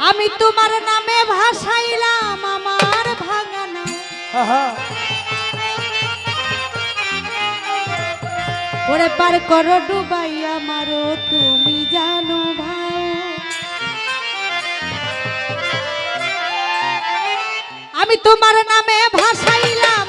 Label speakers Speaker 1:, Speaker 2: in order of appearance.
Speaker 1: আমি তোমার নামে ভাসাইলাম আমার ভাঙানা ওরে পার করো ডুবাই আমারও তুমি জানো ভাই। আমি তোমার নামে ভাসাইলাম